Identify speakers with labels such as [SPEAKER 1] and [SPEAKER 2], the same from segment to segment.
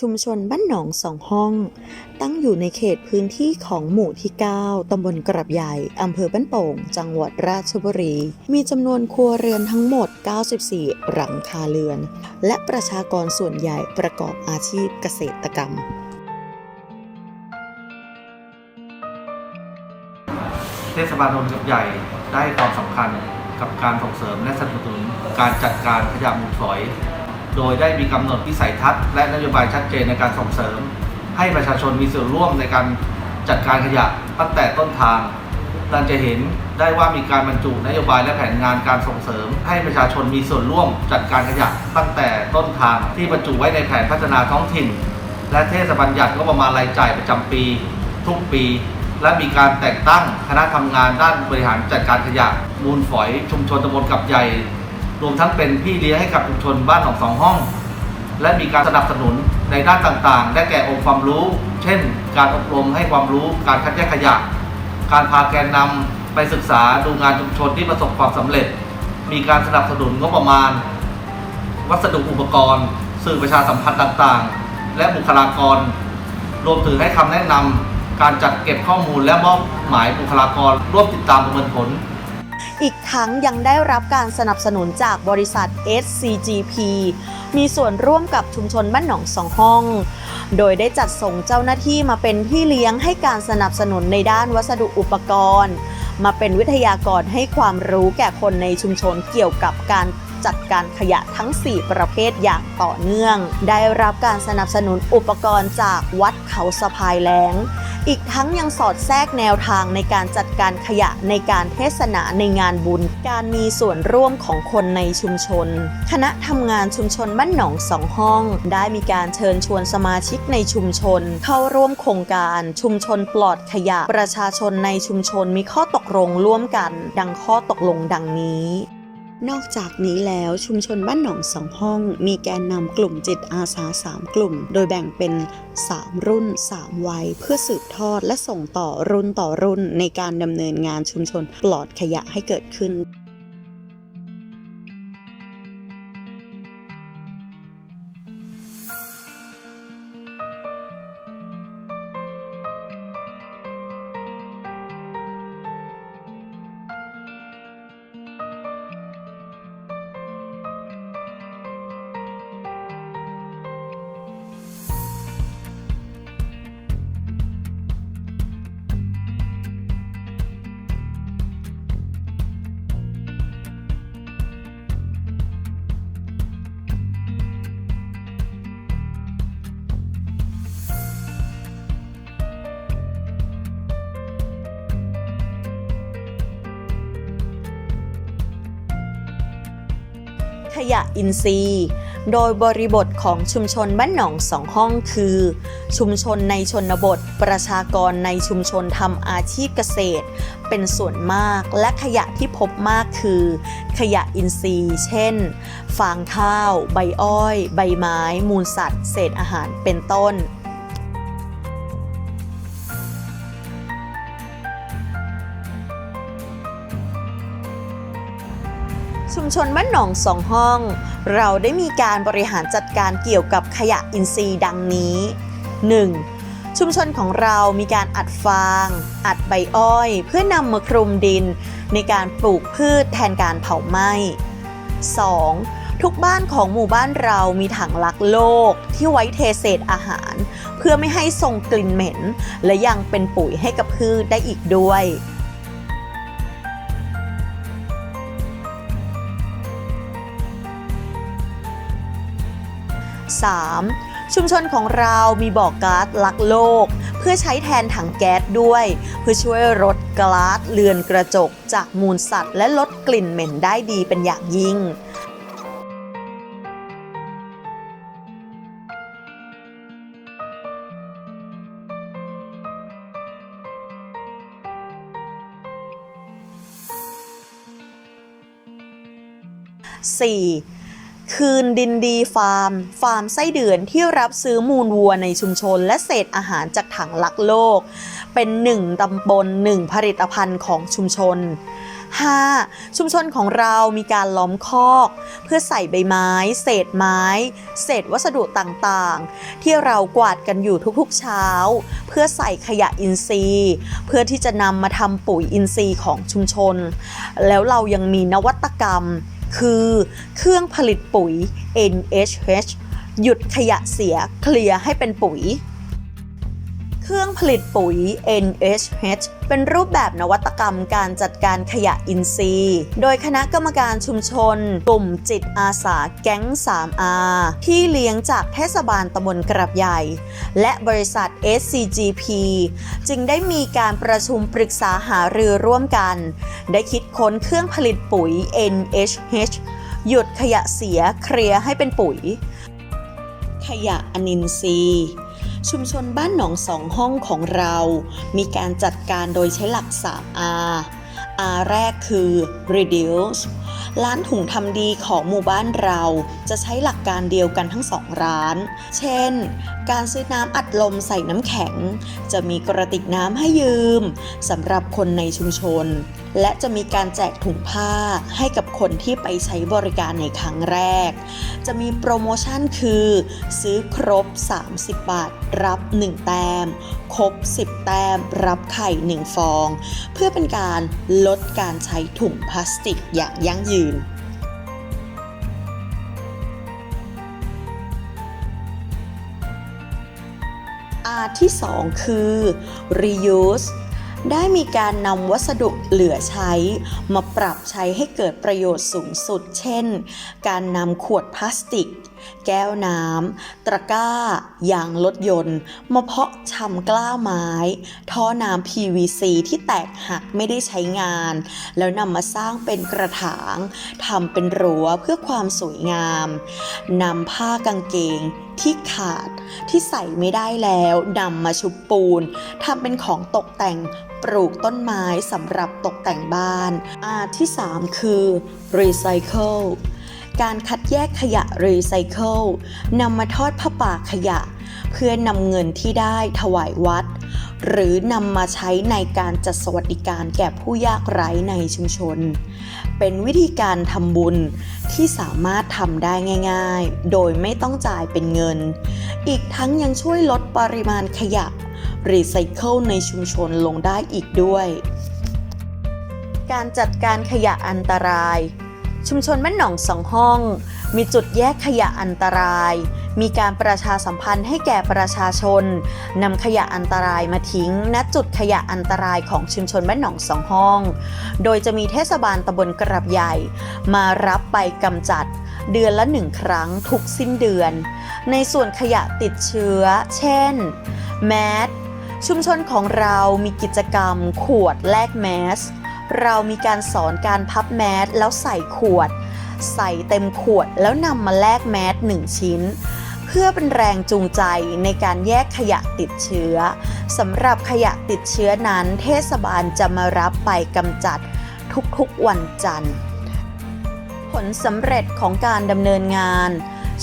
[SPEAKER 1] ชุมชนบ้านหนองสองห้อง ตั้งอยู่ในเขตพื้นที่ของหมู่ที่ 9 ตำบลกระบใหญ่ อำเภอบ้านโป่ง จังหวัดราชบุรี มีจำนวนครัวเรือนทั้งหมด 94 หลังคาเรือน และประชากรส่วนใหญ่ประกอบอาชีพเกษตรกรรม
[SPEAKER 2] เทศบาลนนท์กับใหญ่ได้ความสำคัญกับการส่งเสริมและสนับสนุนการจัดการขยะมูลฝอย โดยได้มีกำหนดวิสัยทัศน์ และนโยบายชัดเจนในการส่งเสริม ให้ประชาชนมีส่วนร่วมในการจัดการขยะตั้งแต่ต้นทางดังจะเห็นได้ว่ามีการบรรจุนโยบายและแผนงานการส่งเสริม ให้ประชาชนมีส่วนร่วมจัดการขยะตั้งแต่ต้นทางที่บรรจุไว้ในแผนพัฒนาท้องถิ่น และเทศบัญญัติงบประมาณรายจ่ายประจำปี ทุกปี และมีการแต่งตั้งคณะทำงานด้านบริหารจัดการขยะ มูลฝอย ชุมชนตำบลกับใหญ่ รวมทั้งเป็นพี่เลี้ยงให้กับชุมชนบ้านหนองสองห้อง และมีการสนับสนุนในด้านต่างๆ ได้แก่องค์ความรู้ เช่น การอบรมให้ความรู้ การคัดแยกขยะ การพาแกนนำไปศึกษาดูงานชุมชนที่ประสบความสำเร็จ มีการสนับสนุนงบประมาณ วัสดุอุปกรณ์ สื่อประชาสัมพันธ์ต่างๆ และบุคลากร รวมถึงให้คำแนะนำการจัดเก็บข้อมูลและมอบหมายบุคลากรร่วมติดตามประเมินผล
[SPEAKER 1] อีกทั้งยังได้รับการสนับสนุนจากบริษัท SCGP มีส่วนร่วมกับชุมชนบ้านหนองสองห้อง โดยได้จัดส่งเจ้าหน้าที่มาเป็นพี่เลี้ยงให้การสนับสนุนในด้านวัสดุอุปกรณ์ มาเป็นวิทยากรให้ความรู้แก่คนในชุมชนเกี่ยวกับการ จัดการขยะทั้ง 4 ประเภทอย่างต่อเนื่อง ได้รับการสนับสนุนอุปกรณ์จากวัดเขาสะพายแล้งอีกทั้งยังสอดแทรกแนวทางในการจัดการขยะในการเทศนาในงานบุญ การมีส่วนร่วมของคนในชุมชน คณะทำงานชุมชนบ้านหนองสองห้อง ได้มีการเชิญชวนสมาชิกในชุมชน เข้าร่วมโครงการชุมชนปลอดขยะ ประชาชนในชุมชนมีข้อตกลงร่วมกัน ดังข้อตกลงดังนี้ นอกจากนี้แล้วชุมชนบ้านหนองสองห้อง มีแกนนำกลุ่มจิตอาสา 3 กลุ่ม โดยแบ่งเป็น 3 รุ่น 3 วัย เพื่อสืบทอดและส่งต่อรุ่นต่อรุ่นในการดำเนินงานชุมชนปลอดขยะให้เกิดขึ้น ขยะอินทรีย์ โดยบริบทของชุมชนบ้านหนองสองห้องคือ ชุมชนในชนบท ประชากรในชุมชนทำอาชีพเกษตร เป็นส่วนมากและขยะที่พบมากคือ ขยะอินทรีย์ เช่น ฟางข้าว ใบอ้อย ใบไม้ มูลสัตว์ เศษอาหารเป็นต้น ชุมชนบ้านหนองสองห้อง เราได้มีการบริหารจัดการเกี่ยวกับขยะอินทรีย์ดังนี้ 1. ชุมชนของเรามีการอัดฟาง อัดใบอ้อย เพื่อนำมาคลุมดิน ในการปลูกพืชแทนการเผาไหม้ 2. ทุกบ้านของหมู่บ้านเรามีถังลักโลกที่ไว้เทเศษอาหาร เพื่อไม่ให้ส่งกลิ่นเหม็น และยังเป็นปุ๋ยให้กับพืชได้อีกด้วย 3. ชุมชนของเรามีบ่อก๊าซลักโลก เพื่อใช้แทนถังแก๊สด้วย เพื่อช่วยลดก๊าซเรือนกระจกจากมูลสัตว์ และลดกลิ่นเหม็นได้ดีเป็นอย่างยิ่ง 4. คืนดินดีฟาร์ม ฟาร์มไส้เดือนที่รับซื้อมูลวัวในชุมชน และเศษอาหารจากถังลักโลก เป็นหนึ่งตำบลหนึ่งผลิตภัณฑ์ของชุมชน 5. ชุมชนของเรามีการล้อมคอก เพื่อใส่ใบไม้ เศษไม้ เศษวัสดุต่างๆ ที่เรากวาดกันอยู่ทุกๆเช้า เพื่อใส่ขยะอินทรีย์ เพื่อที่จะนำมาทำปุ๋ยอินทรีย์ของชุมชน แล้วเรายังมีนวัตกรรม คือ เครื่องผลิตปุ๋ย NHH หยุดขยะเสียเคลียร์ให้เป็นปุ๋ย เครื่องผลิตปุ๋ย NHH เป็นรูปแบบนวัตกรรมการจัดการขยะอินทรีย์ โดยคณะกรรมการชุมชน กลุ่มจิตอาสาแก๊ง 3R ที่เลี้ยงจากเทศบาลตำบลกระบใหญ่ และบริษัท SCGP จึงได้มีการประชุมปรึกษาหารือร่วมกัน ได้คิดค้นเครื่องผลิตปุ๋ย NHH หยุดขยะเสียเคลียร์ให้เป็นปุ๋ย ขยะอนินทรีย์ ชุมชนบ้านหนองสองห้องของเรา มีการจัดการโดยใช้หลัก 3R R แรกคือ reduce ร้านถุงทำดีของหมู่บ้านเรา จะใช้หลักการเดียวกันทั้งสองร้าน เช่น การซื้อน้ำอัดลมใส่น้ำแข็ง จะมีกระติกน้ำให้ยืมสำหรับคนในชุมชน และจะมีการแจกถุงผ้าให้กับคนที่ไปใช้บริการในครั้งแรก จะมีโปรโมชั่นคือ ซื้อครบ 30 บาท รับ 1 แต้ม ครบ 10 แต้ม รับไข่ 1 ฟอง เพื่อเป็นการลดการใช้ถุงพลาสติกอย่างยั่งยืน ที่ 2 คือ reuse ได้มีการนำวัสดุเหลือใช้ มาปรับใช้ให้เกิดประโยชน์สูงสุด เช่น การนำขวดพลาสติก แก้วน้ำ ตะกร้า ยางรถยนต์ มาเพาะชำกล้าไม้ ท่อน้ำ PVC ที่แตกหักไม่ได้ใช้งาน แล้วนำมาสร้างเป็นกระถางทำเป็นรั้วเพื่อความสวยงามนำผ้ากางเกงที่ขาดที่ใส่ไม่ได้แล้วนำมาชุบปูนทำเป็นของตกแต่งปลูกต้นไม้สำหรับตกแต่งบ้านอาที่ 3 คือ Recycle การคัดแยกขยะรีไซเคิลนำมาทอดผ้าป่าขยะ เพื่อนำเงินที่ได้ถวายวัด หรือนำมาใช้ในการจัดสวัสดิการแก่ผู้ยากไร้ในชุมชน เป็นวิธีการทำบุญที่สามารถทำได้ง่าย ๆ โดยไม่ต้องจ่ายเป็นเงิน อีกทั้งยังช่วยลดปริมาณขยะรีไซเคิลในชุมชนลงได้อีกด้วย การจัดการขยะอันตราย ชุมชนบ้านหนองสองห้อง มีจุดแยกขยะอันตราย มีการประชาสัมพันธ์ให้แก่ประชาชนนำขยะอันตรายมาทิ้ง ณจุดขยะอันตรายของชุมชนบ้านหนองสองห้อง โดยจะมีเทศบาลตำบลกระบใหญ่ มารับไปกำจัดเดือนละหนึ่งครั้งทุกสิ้นเดือน ในส่วนขยะติดเชื้อ เช่น แมสชุมชนของเรามีกิจกรรม ขวดแลกแมส เรามีการสอนการพับแมสแล้วใส่ขวด ใส่เต็มขวดแล้วนำมาแลกแมสหนึ่งชิ้น เพื่อเป็นแรงจูงใจในการแยกขยะติดเชื้อสำหรับขยะติดเชื้อนั้นเทศบาลจะมารับไปกำจัดทุกๆวันจันทร์ ผลสำเร็จของการดำเนินงาน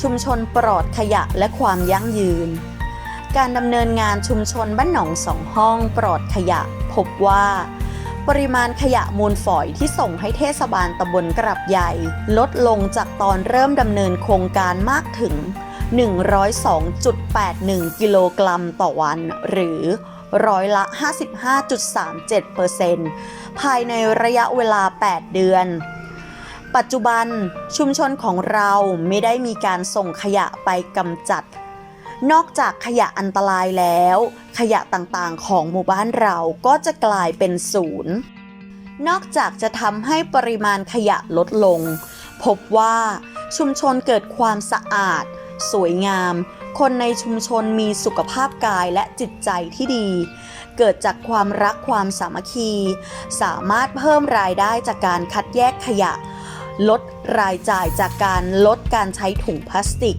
[SPEAKER 1] ชุมชนปลอดขยะและความยั่งยืน การดำเนินงานชุมชนบ้านหนองสองห้องปลอดขยะ พบว่า ปริมาณขยะมูลฝอยที่ส่งให้เทศบาลตำบลกระบใหญ่ ลดลงจากตอนเริ่มดำเนินโครงการมากถึง 102.81 กิโลกรัมต่อวัน หรือร้อยละ 55.37%ภายในระยะเวลา 8 เดือน ปัจจุบันชุมชนของเราไม่ได้มีการส่งขยะไปกำจัด นอกจากขยะอันตรายแล้ว ขยะต่างๆ ของหมู่บ้านเราก็จะกลายเป็นศูนย์ นอกจากจะทำให้ปริมาณขยะลดลง พบว่าชุมชนเกิดความสะอาด สวยงาม คนในชุมชนมีสุขภาพกายและจิตใจที่ดี เกิดจากความรักความสามัคคี สามารถเพิ่มรายได้จากการคัดแยกขยะ ลดรายจ่ายจากการลดการใช้ถุงพลาสติก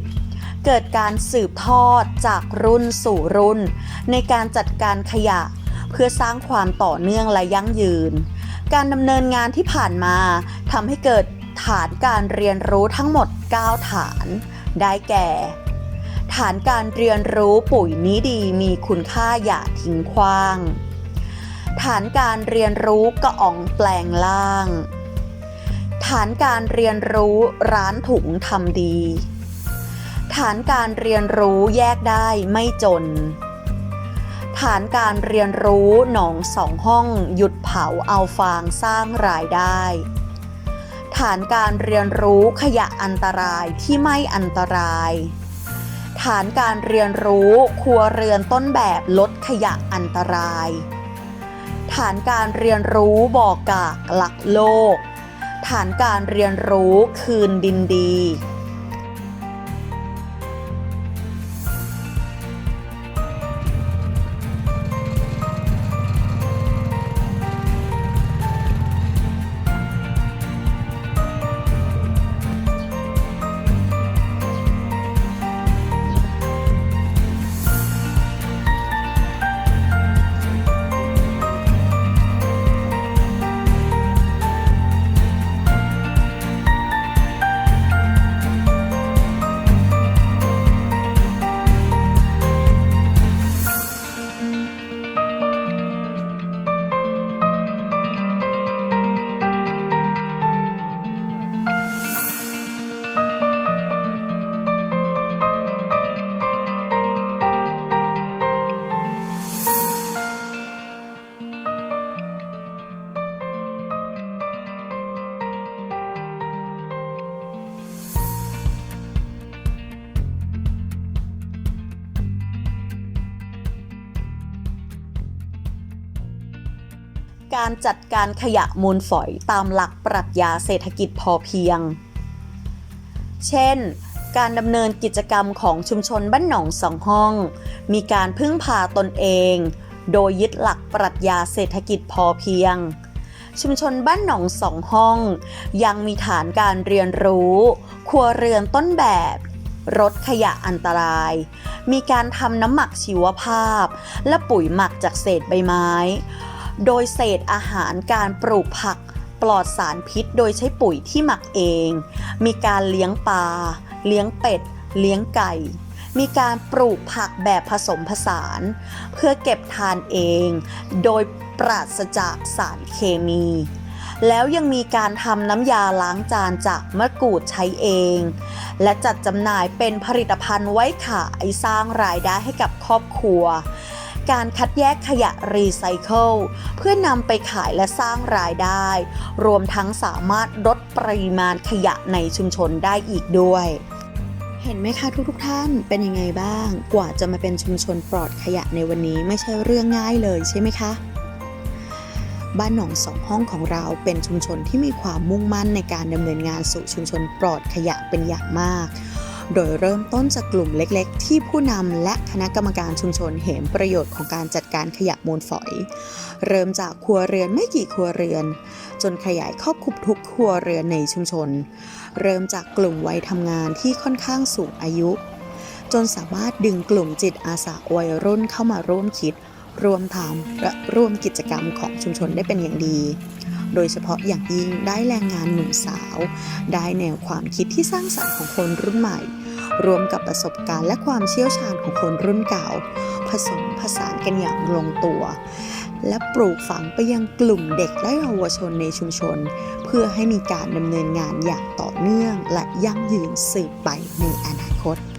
[SPEAKER 1] เกิดการสืบทอดจากรุ่นสู่รุ่น ในการจัดการขยะ เพื่อสร้างความต่อเนื่องและยั่งยืน การดำเนินงานที่ผ่านมาทำให้เกิดฐานการเรียนรู้ทั้งหมด 9 ฐาน ได้แก่ ฐานการเรียนรู้ปุ๋ยนี้ดีมีคุณค่าอย่าทิ้งขว้าง ฐานการเรียนรู้กระอ๋องแปลงล่าง ฐานการเรียนรู้ร้านถุงทำดี ฐานการเรียนรู้แยกได้ไม่จน ฐานการเรียนรู้หนองสองห้อง หยุดเผาเอาฟางสร้างรายได้ ฐานการเรียนรู้ขยะอันตรายที่ไม่อันตราย ฐานการเรียนรู้ครัวเรือนต้นแบบลดขยะอันตราย ฐานการเรียนรู้บอกกากหลักโลก ฐานการเรียนรู้คืนดินดี การจัดการขยะมูลฝอยตามหลักปรัชญาเศรษฐกิจพอเพียง เช่น การดำเนินกิจกรรมของชุมชนบ้านหนองสองห้อง มีการพึ่งพาตนเอง โดยยึดหลักปรัชญาเศรษฐกิจพอเพียง ชุมชนบ้านหนองสองห้อง ยังมีฐานการเรียนรู้ ครัวเรือนต้นแบบลดขยะอันตราย มีการทำน้ำหมักชีวภาพ และปุ๋ยหมักจากเศษใบไม้ โดยเศษอาหารการปลูกผักปลอดสารพิษโดยใช้ปุ๋ยที่หมักเอง มีการเลี้ยงปลา เลี้ยงเป็ด เลี้ยงไก่ มีการปลูกผักแบบผสมผสาน เพื่อเก็บทานเอง โดยปราศจากสารเคมี แล้วยังมีการทำน้ำยาล้างจานจากมะกรูดใช้เอง และจัดจำหน่ายเป็นผลิตภัณฑ์ไว้ขายสร้างรายได้ให้กับครอบครัว การคัดแยกขยะรีไซเคิลเพื่อนำไปขายและสร้างรายได้ รวมทั้งสามารถลดปริมาณขยะในชุมชนได้อีกด้วย เห็นไหมคะทุกๆท่านเป็นยังไงบ้าง กว่าจะมาเป็นชุมชนปลอดขยะในวันนี้ไม่ใช่เรื่องง่ายเลยใช่ไหมคะบ้านหนองสองห้องของเราเป็นชุมชนที่มีความมุ่งมั่นในการดำเนินงานสู่ชุมชนปลอดขยะเป็นอย่างมาก โดยเริ่มต้นจากกลุ่มเล็กๆ ที่ผู้นำและคณะกรรมการชุมชนเห็นประโยชน์ของการจัดการขยะมูลฝอย เริ่มจากครัวเรือนไม่กี่ครัวเรือน จนขยายครอบคลุมทุกครัวเรือนในชุมชน เริ่มจากกลุ่มวัยทำงานที่ค่อนข้างสูงอายุ จนสามารถดึงกลุ่มจิตอาสาวัยรุ่นเข้ามาร่วมคิด ร่วมทำและร่วมกิจกรรมของชุมชนได้เป็นอย่างดีโดยเฉพาะอย่างยิ่งได้แรงงานหนุ่มสาว ได้แนวความคิดที่สร้างสรรค์ของคนรุ่นใหม่ รวมกับประสบการณ์และความเชี่ยวชาญของคนรุ่นเก่า ผสมผสานกันอย่างลงตัว และปลูกฝังไปยังกลุ่มเด็กและเยาวชนในชุมชน เพื่อให้มีการดำเนินงานอย่างต่อเนื่องและยั่งยืนสืบไปในอนาคต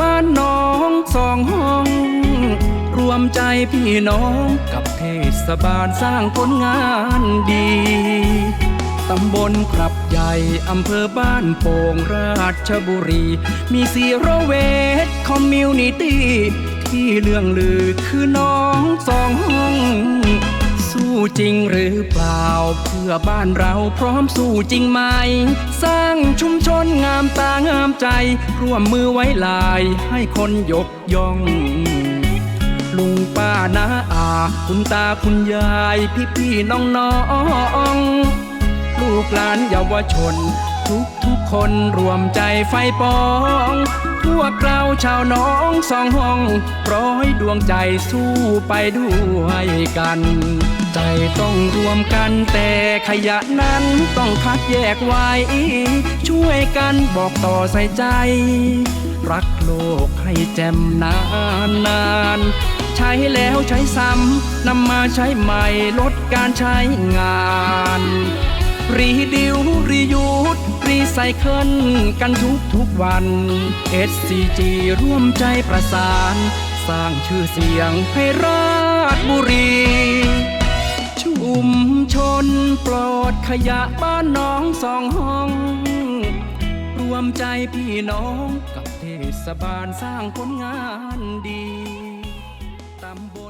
[SPEAKER 3] บ้านน้องสองห้อง รวมใจพี่น้องกับเทศบาลสร้างผลงานดี ตำบลครับใหญ่อำเภอบ้านโป่งราชบุรี มีซีโรเวทคอมมิวนิตี้ที่เรื่องลือคือน้องสองห้อง สู้จริงหรือเปล่า เพื่อบ้านเราพร้อมสู้จริงไหม สร้างชุมชนงามตางามใจ ร่วมมือไว้ลายให้คนยกย่อง ลุงป้านาอา คุณตาคุณยาย พี่พี่น้องน้องลูกหลานเยาวชน ทุกทุกคนรวมใจไฟปอง พวกเราชาวน้องสองห้องร้อยดวงใจสู้ไปด้วยกัน ใจต้องรวมกันแต่ขยะนั้นต้องคัดแยกไว้ ช่วยกันบอกต่อใส่ใจ รักโลกให้แจ่มนานนานใช้แล้วใช้ซ้ำนำมาใช้ใหม่ลดการใช้งาน รีดิวรียูดรีไซเคิลกันทุกทุกวัน SCG ร่วมใจประสาน สร้างชื่อเสียงให้ราชบุรี ชุมชนปลอดขยะบ้านน้องสองห้อง รวมใจพี่น้องกับเทศบาลสร้างผลงานดีตำบล